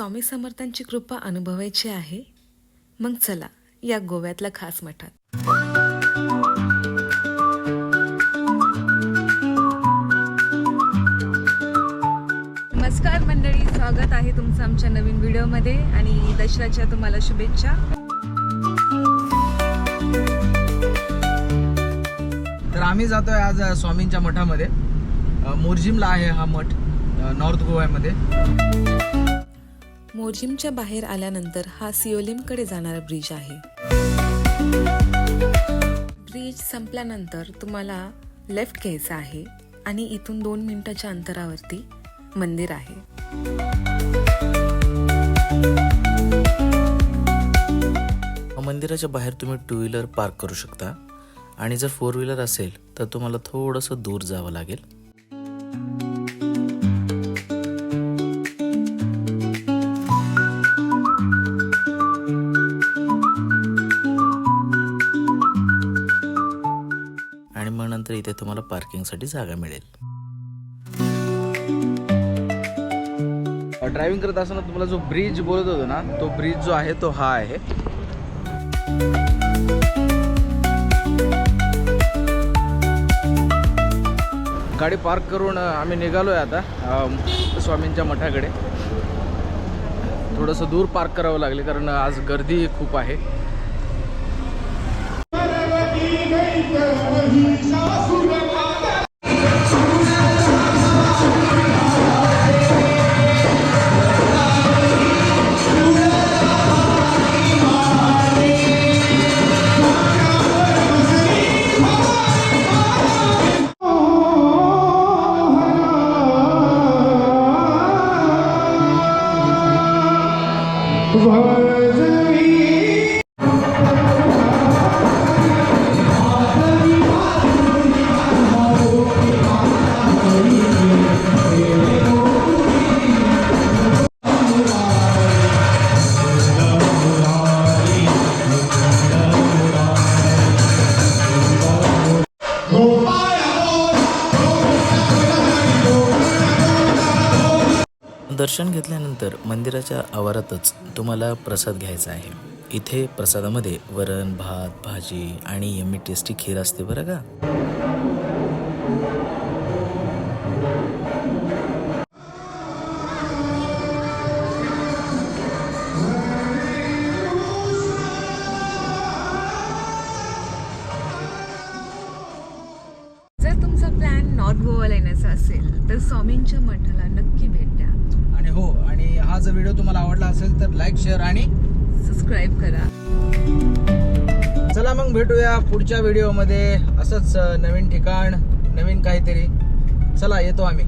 स्वामी समर्थांची कृपा अनुभवायची आहे मग चला या गोव्यातल्या खास मठात. नमस्कार मंडळी स्वागत आहे तुमचं आमच्या नवीन व्हिडिओमध्ये आणि दसऱ्याच्या तुम्हाला शुभेच्छा. तर आम्ही जातोय आज स्वामींच्या मठामध्ये. अ, मोरजिमला आहे हा मठ नॉर्थ गोव्यामध्ये. मोरजिमच्या बाहेर आल्यानंतर हा सिओलिमकडे जाणारा ब्रिज आहे. ब्रिज संपल्यानंतर तुम्हाला लेफ्ट घ्यायचा आहे आणि इथून दोन मिनिटाच्या अंतरावरती मंदिर आहे. मंदिराच्या बाहेर तुम्ही टू व्हीलर पार्क करू शकता. आणि जर फोर व्हीलर असेल तर तुम्हाला थोडंसं दूर जावं लागेल. तर इथे तुम्हाला पार्किंगसाठी जागा मिळेल. ड्रायव्हिंग करत असताना तुम्हाला जो ब्रिज बोलत होतो ना तो ब्रिज जो आहे तो हा आहे. गाडी पार्क करून आम्ही आम्ही निघालोय आता स्वामींच्या मठाकडे. थोडंसं दूर पार्क करावं लागले कारण आज गर्दी खूप आहे. Word. दर्शन घेतल्यानंतर मंदिराच्या आवारातच तुम्हाला प्रसाद घ्यायचा आहे. इथे प्रसादामध्ये वरण भात भाजी आणि यम्मी टेस्टी खीर असते बरं का? जर तुमचा प्लॅन नॉर्थ गोवाला येण्याचा असेल तर स्वामींच्या मठाला नक्की भेट द्या. आणि हो आणि हा जर व्हिडिओ तुम्हाला आवडला असेल तर लाईक शेअर आणि सबस्क्राईब करा. चला मग भेटूया पुढच्या व्हिडिओमध्ये असंच नवीन ठिकाण नवीन काहीतरी. चला येतो आम्ही.